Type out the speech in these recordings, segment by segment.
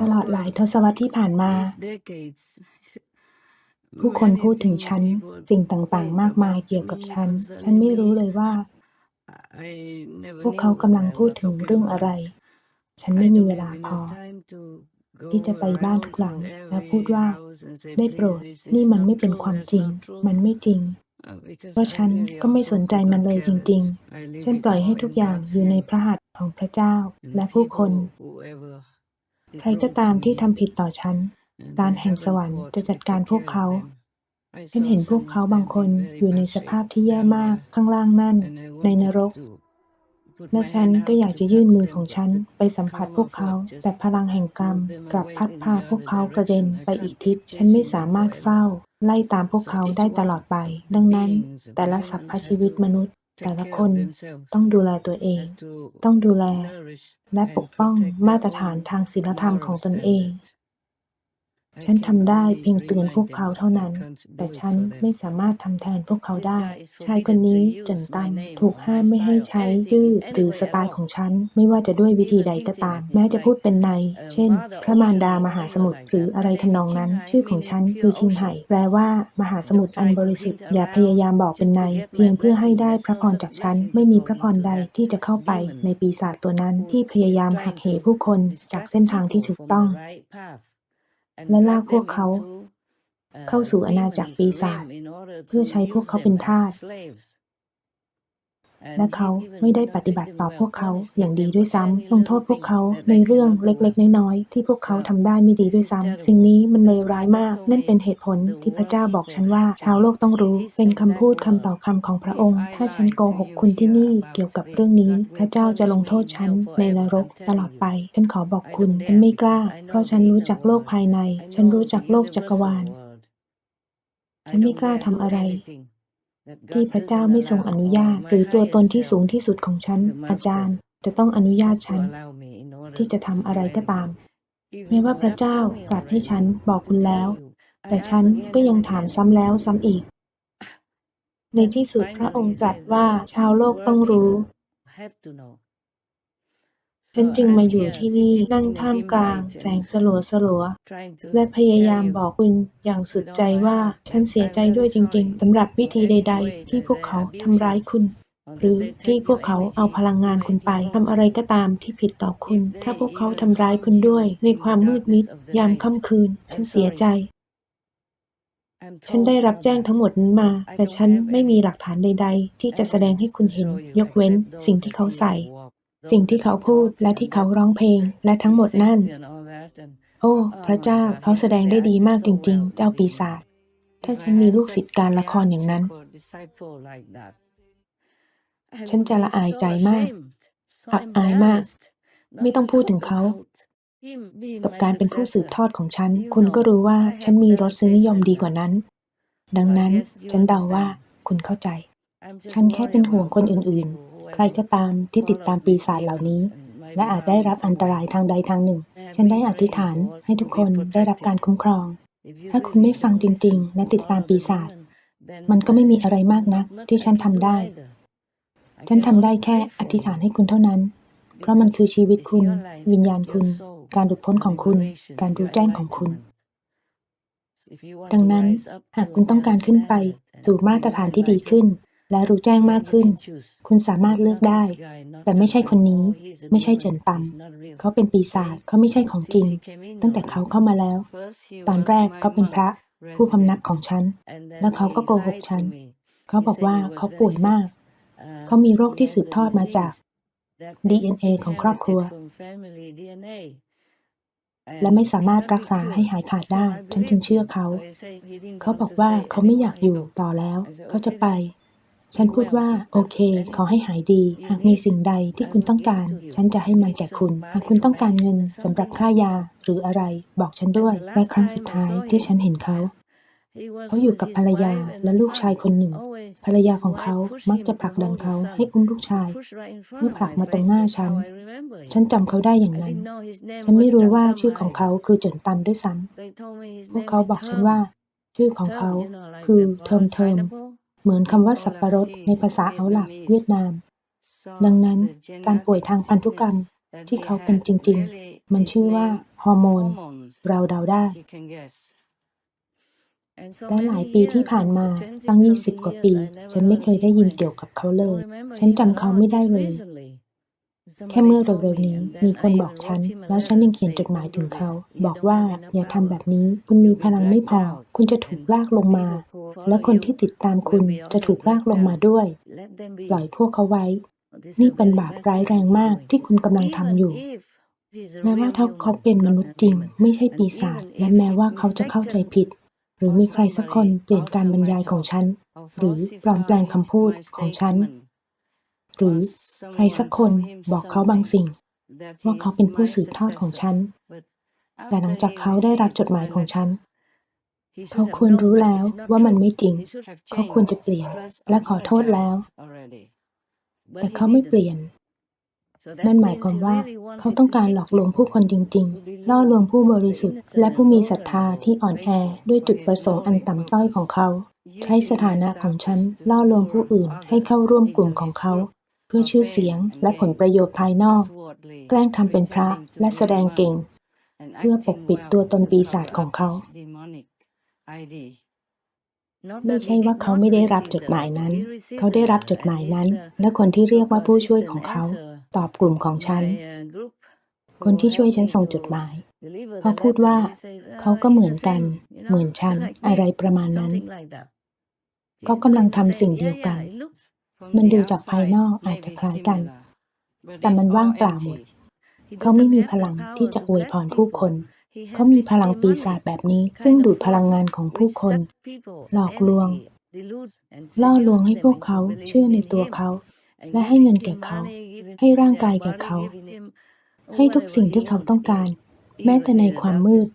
ตลอดหลายทศวรรษที่ผ่านมา ผู้คนพูดถึงฉัน สิ่งต่างๆ มากมายเกี่ยวกับฉัน ฉันไม่รู้เลยว่า พวกเขากำลังพูดถึงเรื่องอะไร ฉันไม่มีเวลาพอ ที่จะไปบ้านทุกหลัง และพูดว่า ได้โปรด นี่มันไม่เป็นความจริง มันไม่จริงเพราะฉันก็ไม่สนใจมันเลยจริงๆ ฉันปล่อยให้ทุกอย่างอยู่ในพระหัตถ์ของพระเจ้าและผู้คน ใครก็ตามที่ทำผิดต่อฉันการแห่งสวรรค์จะจัดการพวกเขาฉันเห็นพวกเขาบางคนอยู่ในสภาพที่แย่มากข้างล่างนั่น ในนรกและฉันก็อยากจะยื่นมือของฉันไปสัมผัสพวกเขา แต่พลังแห่งกรรมกลับพัดพาพวกเขากระเด็นไปอีกทิศ ฉันไม่สามารถเฝ้า ไล่ตามพวกเขาได้ตลอดไป ดังนั้น แต่ละสัพพชีวิตมนุษย์ แต่ละคนต้องดูแลตัวเอง ต้องดูแลและปกป้องมาตรฐานทางศีลธรรมของตนเอง ฉันทำได้เพียงเตือนพวกเขาเท่านั้น แต่ฉันไม่สามารถทำแทนพวกเขาได้ ชายคนนี้จนตันถูกห้ามไม่ให้ใช้ชื่อหรือสไตล์ของฉัน ไม่ว่าจะด้วยวิธีใดก็ตาม แม้จะพูดเป็นใน เช่น พระมารดามหาสมุทรหรืออะไรทำนองนั้น ชื่อของฉันคือชิงไห่แปลว่ามหาสมุทรอันบริสุทธิ์อย่าพยายามบอกเป็นใน เพียงเพื่อให้ได้พระพรจากฉัน ไม่มีพระพรใดที่จะเข้าไปในปีศาจตัวนั้นที่พยายามหักเหผู้คนจากเส้นทางที่ถูกต้อง และลากพวกเขาเข้าสู่อาณาจักรปีศาจเพื่อใช้พวกเขาเป็นทาส และเขาไม่ได้ปฏิบัติต่อพวกเขาอย่างดีด้วยซ้ำลงโทษพวกเขาในเรื่องเล็กๆ น้อยๆ ที่พวกเขาทำได้ไม่ดีด้วยซ้ำสิ่งนี้มันเลวร้ายมาก นั่นเป็นเหตุผลที่พระเจ้าบอกฉันว่า ชาวโลกต้องรู้ เป็นคำพูดคำต่อคำของพระองค์ ถ้าฉันโกหกคุณที่นี่เกี่ยวกับเรื่องนี้ พระเจ้าจะลงโทษฉันในนรกตลอดไป ฉันขอบอกคุณฉันไม่กล้า เพราะฉันรู้จักโลกภายใน ฉันรู้จักโลกจักรวาล ฉันไม่กล้าทำอะไร ที่พระเจ้าไม่ทรงอนุญาต หรือตัวตนที่สูงที่สุดของฉัน อาจารย์ จะต้องอนุญาตฉัน ที่จะทำอะไรก็ตาม ไม่ว่าพระเจ้าตรัสให้ฉันบอกคุณแล้ว แต่ฉันก็ยังถามซ้ำแล้วซ้ำอีก ในที่สุดพระองค์ตรัสว่าชาวโลกต้องรู้ ฉันจึงมาอยู่ที่นี่นั่งท่ามกลาง แสงสลัวสลัวๆและพยายามบอกคุณอย่างสุดใจว่า ฉันเสียใจด้วยจริง ๆสำหรับวิธีใด ๆ ที่พวกเขาทำร้ายคุณ หรือที่พวกเขาเอาพลังงานคุณไปทำอะไรก็ตามที่ผิดต่อคุณ ถ้าพวกเขาทำร้ายคุณด้วย ในความมืดมิด ยามค่ำคืน ฉันเสียใจ ฉันได้รับแจ้งทั้งหมดนั้นมา แต่ฉันไม่มีหลักฐานใด ๆ ที่จะแสดงให้คุณเห็น ยกเว้นสิ่งที่เขาใส่ สิ่งที่เขาพูดและที่เขาร้องเพลงและทั้งหมดนั่น โอ้ พระเจ้าเขาแสดงได้ดีมากจริง ๆ เจ้าปีศาจถ้าฉันมีลูกศิษย์การละครอย่างนั้น ฉันจะละอายใจมากอับอายมาก ไม่ต้องพูดถึงเขากับการเป็นผู้สืบทอดของฉัน คุณก็รู้ว่าฉันมีรสนิยมดีกว่านั้น ดังนั้นฉันเดาว่าคุณเข้าใจ ฉันแค่เป็นห่วงคนอื่นๆ ใครก็ตามที่ติดตามปีศาจเหล่านี้ และอาจได้รับอันตรายทางใดทางหนึ่ง ฉันได้อธิษฐานให้ทุกคนได้รับการคุ้มครอง ถ้าคุณไม่ฟังจริง ๆ และติดตามปีศาจมันก็ไม่มีอะไรมากนักที่ฉันทำได้ ฉันทำได้แค่อธิษฐานให้คุณเท่านั้น เพราะมันคือชีวิตคุณ วิญญาณคุณ การหลุดพ้นของคุณ การรู้แจ้งของคุณ ดังนั้นหากคุณต้องการขึ้นไปสู่มาตรฐานที่ดีขึ้น และรู้แจ้งมากขึ้น คุณสามารถเลือกได้ แต่ไม่ใช่คนนี้ ไม่ใช่เจินตันเขาเป็นปีศาจเขาไม่ใช่ของจริง ตั้งแต่เขาเข้ามาแล้ว ตอนแรกเขาเป็นพระ ผู้พำนักของฉัน แล้วเขาก็โกหกฉัน เขาบอกว่าเขาป่วยมาก เขามีโรคที่สืบทอดมาจาก DNA ของครอบครัว และไม่สามารถรักษาให้หายขาดได้ ฉันจึงเชื่อเขา เขาบอกว่าเขาไม่อยากอยู่ต่อแล้ว เขาจะไป ฉันพูดว่า โอเค ขอให้หายดี หากมีสิ่งใดที่คุณต้องการ ฉันจะให้มันแก่คุณ หากคุณต้องการเงินสำหรับค่ายาหรืออะไร บอกฉันด้วย และครั้งสุดท้ายที่ฉันเห็นเขาเขาอยู่กับภรรยาและลูกชายคนหนึ่ง ภรรยาของเขามักจะผลักดันเขาให้อุ้มลูกชาย เมื่อผลักมาตรงหน้าฉัน ฉันจำเขาได้อย่างนั้น ฉันไม่รู้ว่าชื่อของเขาคือเจินตันด้วยซ้ำพวกเขาบอกฉันว่า ชื่อของเขาคือเทิมเทิม เหมือนคำว่าสับปะรดในภาษาเอาหลักเวียดนาม ดังนั้นการป่วยทางพันธุกรรมที่เขาเป็นจริง ๆ มันชื่อว่าฮอร์โมน เราเดาได้ และหลายปีที่ผ่านมาตั้ง 20 กว่าปี ฉันไม่เคยได้ยินเกี่ยวกับเขาเลย ฉันจำเขาไม่ได้เลย แค่เมื่อเร็วๆนี้มีคนบอกฉัน แล้วฉันยังเขียนจดหมายถึงเขา บอกว่าอย่าทำแบบนี้คุณมีพลังไม่พอ คุณจะถูกลากลงมา และคนที่ติดตามคุณจะถูกลากลงมาด้วยปล่อยพวกเขาไว้ นี่เป็นบาปร้ายแรงมากที่คุณกำลังทำอยู่แม้ว่าถ้าเขาเป็นมนุษย์จริง ไม่ใช่ปีศาจและแม้ว่าเขาจะเข้าใจผิด หรือมีใครสักคนเปลี่ยนการบรรยายของฉัน หรือปลอมแปลงคำพูดของฉัน หรือใครสักคนบอกเขาบางสิ่ง ว่าเขาเป็นผู้สืบทอดของฉัน แต่หลังจากเขาได้รับจดหมายของฉัน เขาควรรู้แล้วว่ามันไม่จริง เขาควรจะเปลี่ยนและขอโทษแล้ว แต่เขาไม่เปลี่ยน นั่นหมายความว่าเขาต้องการหลอกลวงผู้คนจริง ๆ ล่อลวงผู้บริสุทธิ์ และผู้มีศรัทธาที่อ่อนแอด้วยจุดประสงค์อันต่ำต้อยของเขาใช้สถานะของฉันล่อลวงผู้อื่นให้เข้าร่วมกลุ่มของเขา เพื่อชื่อเสียงและผลประโยชน์ภายนอก แกล้งทำเป็นพระและแสดงเก่ง เพื่อปกปิดตัวตนปีศาจของเขา ไม่ใช่ว่าเขาไม่ได้รับจดหมายนั้น เขาได้รับจดหมายนั้น และคนที่เรียกว่าผู้ช่วยของเขา ตอบกลุ่มของฉัน คนที่ช่วยฉันส่งจดหมาย เขาพูดว่าเขาก็เหมือนกัน เหมือนฉันอะไรประมาณนั้น เขากำลังทำสิ่งเดียวกัน มันดูจากภายนอกอาจจะคล้ายกัน แต่มันว่างเปล่าหมด เขาไม่มีพลังที่จะอวยพรผู้คน เขามีพลังปีศาจแบบนี้ ซึ่งดูดพลังงานของผู้คน หลอกลวง ล่อลวงให้พวกเขาเชื่อในตัวเขา และให้เงินแก่เขา ให้ร่างกายแก่เขา ให้ทุกสิ่งที่เขาต้องการ แม้แต่ในความมืด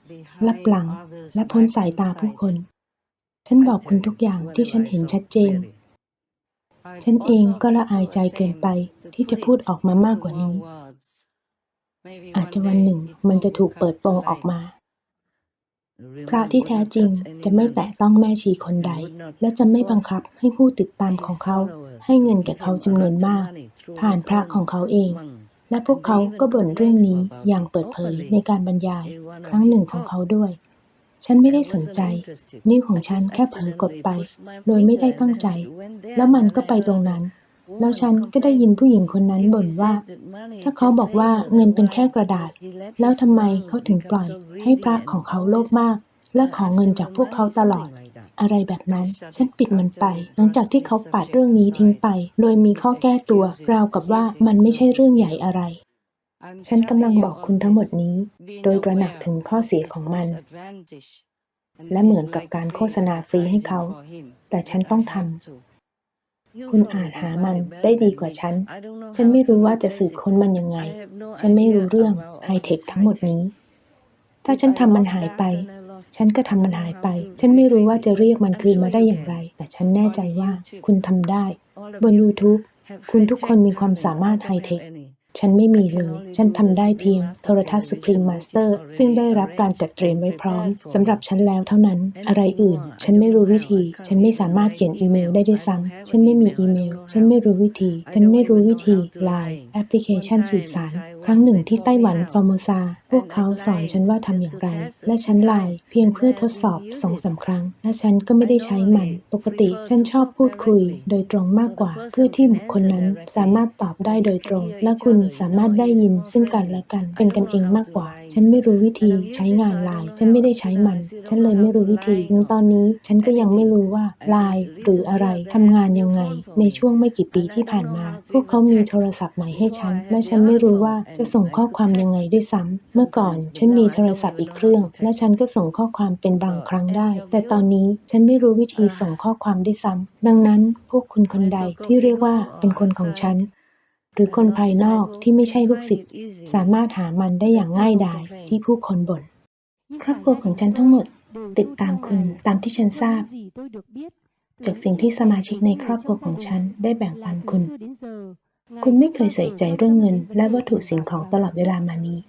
ลับหลัง และพ้นสายตาผู้คน ฉันบอกคุณทุกอย่างที่ฉันเห็นชัดเจน ฉันเองก็ละอายใจเกินไปที่จะพูดออกมามากกว่านี้ อาจจะวันหนึ่งมันจะถูกเปิดโปงออกมา พระที่แท้จริงจะไม่แตะต้องแม่ชีคนใด และจะไม่บังคับให้ผู้ติดตามของเขา ให้เงินแก่เขาจำนวนมาก ผ่านพระของเขาเอง และพวกเขาก็บ่นเรื่องนี้อย่างเปิดเผยในการบรรยาย ครั้งหนึ่งของเขาด้วย ฉันไม่ได้สนใจ นิ้วของฉันแค่เผลอกดไป โดยไม่ได้ตั้งใจ แล้วมันก็ไปตรงนั้น แล้วฉันก็ได้ยินผู้หญิงคนนั้นบ่นว่า ถ้าเขาบอกว่าเงินเป็นแค่กระดาษ แล้วทำไมเขาถึงปล่อยให้พระของเขาโลภมาก และขอเงินจากพวกเขาตลอด อะไรแบบนั้น ฉันปิดมันไป หลังจากที่เขาปัดเรื่องนี้ทิ้งไป โดยมีข้อแก้ตัวราวกับว่ามันไม่ใช่เรื่องใหญ่อะไร ฉันกำลังบอกคุณทั้งหมดนี้ โดยตระหนักถึงข้อเสียของมัน และเหมือนกับการโฆษณาฟรีให้เขา แต่ฉันต้องทำ คุณอาจหามันได้ดีกว่าฉัน ฉันไม่รู้ว่าจะสืบค้นมันยังไง ฉันไม่รู้เรื่องไฮเทคทั้งหมดนี้ ถ้าฉันทำมันหายไป ฉันก็ทำมันหายไป ฉันไม่รู้ว่าจะเรียกมันคืนมาได้อย่างไร แต่ฉันแน่ใจว่าคุณทำได้ บน YouTube คุณทุกคนมีความสามารถไฮเทค ฉันไม่มีเลย ฉันทำได้เพียงโทรทัศน์ Supreme Master ซึ่งได้รับการจัดเตรียมไว้พร้อมสำหรับฉันแล้วเท่านั้น อะไรอื่น ฉันไม่รู้วิธี ฉันไม่สามารถเขียนอีเมลได้ด้วยซ้ำฉันไม่มีอีเมล ฉันไม่รู้วิธี ฉันไม่รู้วิธีไลน์แอปพลิเคชันสื่อสารครั้งหนึ่งที่ไต้หวันฟอร์โมซา พวกเขาสอนฉันว่าทำอย่างไร และฉันไลายเพียงเพื่อทดสอบสองสามครั้ง และฉันก็ไม่ได้ใช้มัน ปกติฉันชอบพูดคุยโดยตรงมากกว่า เพื่อที่บุคคลนั้นสามารถตอบได้โดยตรง และคุณสามารถได้ยินซึ่งกันและกันเป็นกันเองมากกว่า ฉันไม่รู้วิธีใช้งานไลน์ฉันไม่ได้ใช้มัน ฉันเลยไม่รู้วิธีถึงตอนนี้ ฉันก็ยังไม่รู้ว่าไลน์หรืออะไรทำงานยังไง ในช่วงไม่กี่ปีที่ผ่านมา พวกเขามีโทรศัพท์ใหม่ให้ฉัน และฉันไม่รู้ว่าจะส่งข้อความยังไงด้วยซ้ำเมื่อก่อนฉันมีโทรศัพท์อีกเครื่อง และฉันก็ส่งข้อความเป็นบางครั้งได้ แต่ตอนนี้ฉันไม่รู้วิธีส่งข้อความด้วยซ้ำดังนั้นพวกคุณคนใดที่เรียกว่าเป็นคนของฉัน หรือคนภายนอกที่ไม่ใช่ลูกศิษย์สามารถหามันได้อย่างง่ายดายที่ผู้คนบ่นครอบครัวของฉันทั้งหมดติดตามคุณตามที่ฉันทราบ จากสิ่งที่สมาชิกในครอบครัวของฉันได้แบ่งปันคุณ คุณไม่เคยใส่ใจเรื่องเงิน และวัตถุสิ่งของตลอดเวลามานี้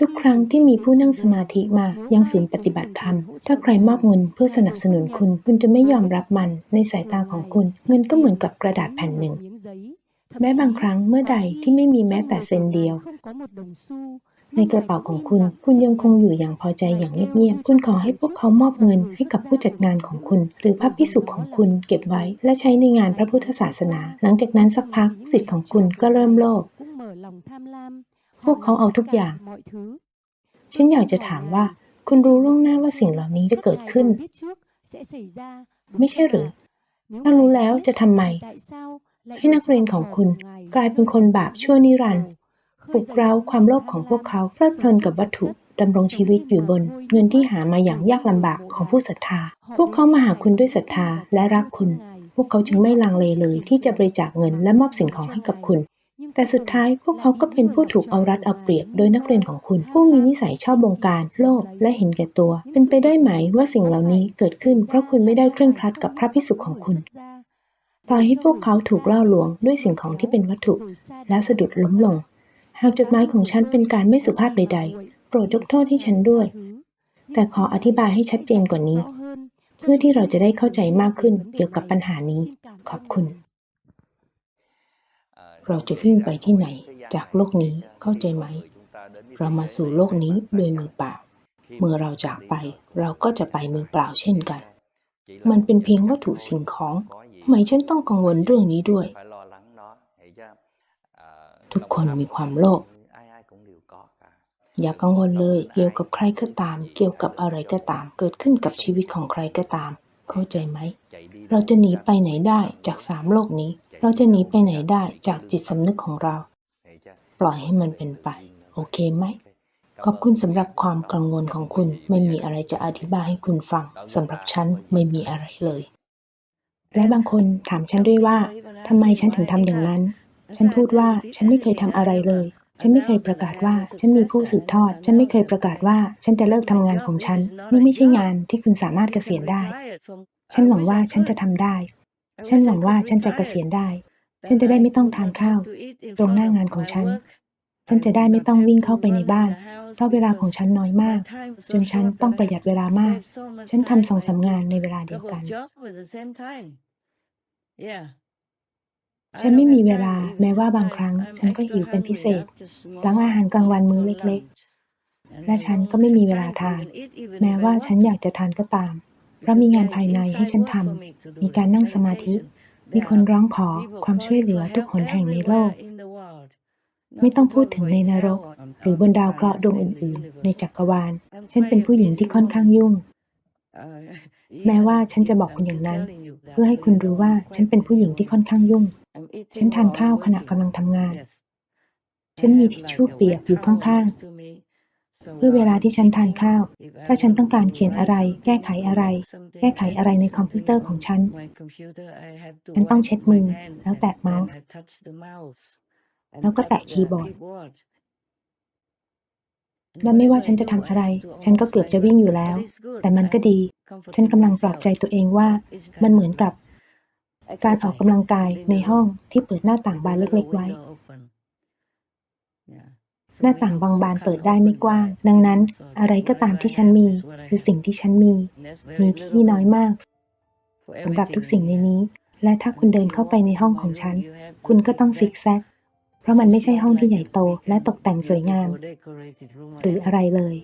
ทุกครั้งที่มีผู้นั่งสมาธิมายังศูนย์ปฏิบัติธรรม ถ้าใครมอบเงินเพื่อสนับสนุนคุณ คุณจะไม่ยอมรับมันในสายตาของคุณ เงินก็เหมือนกับกระดาษแผ่นหนึ่ง แม้บางครั้งเมื่อใดที่ไม่มีแม้แต่เซนเดียว ในกระเป๋าของคุณ คุณยังคงอยู่อย่างพอใจอย่างเงียบๆ คุณขอให้พวกเขามอบเงินให้กับผู้จัดงานของคุณ หรือพระพิสุของคุณเก็บไว้และใช้ในงานพระพุทธศาสนา หลังจากนั้นสักพักสิทธิ์ของคุณก็เริ่มโลภพวกเขาเอาทุกอย่าง ฉันอยากจะถามว่า คุณรู้ล่วงหน้าว่าสิ่งเหล่านี้จะเกิดขึ้น ไม่ใช่หรือ ถ้ารู้แล้วจะทำไม ให้นักเรียนของคุณกลายเป็นคนบาปชั่วนิรันดร์ปลุกเร้าความโลภของพวกเขาเพลิดเพลินกับวัตถุดำรงชีวิตอยู่บนเงินที่หามาอย่างยากลำบากของผู้ศรัทธา พวกเขามาหาคุณด้วยศรัทธาและรักคุณ พวกเขาจึงไม่ลังเลเลยที่จะบริจาคเงินและมอบสิ่งของให้กับคุณ แต่สุดท้ายพวกเขาก็เป็นผู้ถูกเอารัดเอาเปรียบโดยนักเรียนของคุณ ผู้มีนิสัยชอบบงการ โลภและเห็นแก่ตัว เป็นไปได้ไหมว่าสิ่งเหล่านี้เกิดขึ้นเพราะคุณไม่ได้เคร่งครัดกับพระพิสุของคุณ ปล่อยให้พวกเขาถูกล่อลวงด้วยสิ่งของที่เป็นวัตถุ แล้วสะดุดล้มลง หากจดหมายของฉันเป็นการไม่สุภาพใด ๆ โปรดยกโทษให้ฉันด้วย แต่ขออธิบายให้ชัดเจนกว่านี้ เพื่อที่เราจะได้เข้าใจมากขึ้นเกี่ยวกับปัญหานี้ ขอบคุณ เราจะวิ่งไปที่ไหน จากโลกนี้เข้าใจไหม เรามาสู่โลกนี้ด้วยมือเปล่าเมื่อเราจากไปเราก็จะไปมือเปล่าเช่นกัน มันเป็นเพียงวัตถุสิ่งของ ทำไมฉันต้องกังวลเรื่องนี้ด้วย ทุกคนมีความโลภอย่ากังวลเลย เกี่ยวกับใครก็ตาม เกี่ยวกับอะไรก็ตาม เกิดขึ้นกับชีวิตของใครก็ตาม เข้าใจไหม เราจะหนีไปไหนได้จากสามโลกนี้ เราจะหนีไปไหนได้จากจิตสำนึกของเรา ปล่อยให้มันเป็นไป โอเคไหม ขอบคุณสำหรับความกังวลของคุณ ไม่มีอะไรจะอธิบายให้คุณฟังสำหรับฉันไม่มีอะไรเลย และบางคนถามฉันด้วยว่าทำไมฉันถึงทำอย่างนั้น ฉันพูดว่าฉันไม่เคยทำอะไรเลย ฉันไม่เคยประกาศว่าฉันมีผู้สืบทอด ฉันไม่เคยประกาศว่าฉันจะเลิกทำงานของฉัน นี่ไม่ใช่งานที่คุณสามารถเกษียณได้ ฉันหวังว่าฉันจะทำได้ ฉันหวังว่าฉันจะเกษียณได้ ฉันจะได้ไม่ต้องทานข้าว ตรงหน้างานของฉัน ฉันจะได้ไม่ต้องวิ่งเข้าไปในบ้าน เพราะเวลาของฉันน้อยมาก จนฉันต้องประหยัดเวลามาก ฉันทำสองสางานในเวลาเดียวกัน ฉันไม่มีเวลาแม้ว่าบางครั้ง ฉันก็หิวเป็นพิเศษ หลังอาหารกลางวันมื้อเล็กๆ และฉันก็ไม่มีเวลาทาน แม้ว่าฉันอยากจะทานก็ตาม เพราะมีงานภายในให้ฉันทำมีการนั่งสมาธิ มีคนร้องขอความช่วยเหลือทุกหนแห่งในโลก ไม่ต้องพูดถึงในนรก หรือบนดาวเคราะห์ดวงอื่น ๆ ในจักรวาล ฉันเป็นผู้หญิงที่ค่อนข้างยุ่ง แม้ว่าฉันจะบอกคุณอย่างนั้น เพื่อให้คุณรู้ว่าฉันเป็นผู้หญิงที่ค่อนข้างยุ่ง ฉันทานข้าวขณะกำลังทำงาน ฉันมีทิชชู่เปียกอยู่ข้าง ๆ เพื่อเวลาที่ฉันทานข้าว ถ้าฉันต้องการเขียนอะไร แก้ไขอะไร แก้ไขอะไรในคอมพิวเตอร์ของฉัน ฉันต้องเช็ดมือแล้วแตะเมาส์ แล้วก็แตะคีย์บอร์ดและไม่ว่าฉันจะทำอะไร ฉันก็เกือบจะวิ่งอยู่แล้ว แต่มันก็ดี ฉันกำลังปลอบใจตัวเองว่า มันเหมือนกับ การออกกำลังกายในห้องที่เปิดหน้าต่างบานเล็กๆไว้ หน้าต่างบางบานเปิดได้ไม่กว้าง ดังนั้น อะไรก็ตามที่ฉันมี คือสิ่งที่ฉันมี มีที่น้อยมากสำหรับทุกสิ่งในนี้ และถ้าคุณเดินเข้าไปในห้องของฉัน คุณก็ต้องซิกแซก เพราะมันไม่ใช่ห้องที่ใหญ่โตและตกแต่งสวยงาม หรืออะไรเลย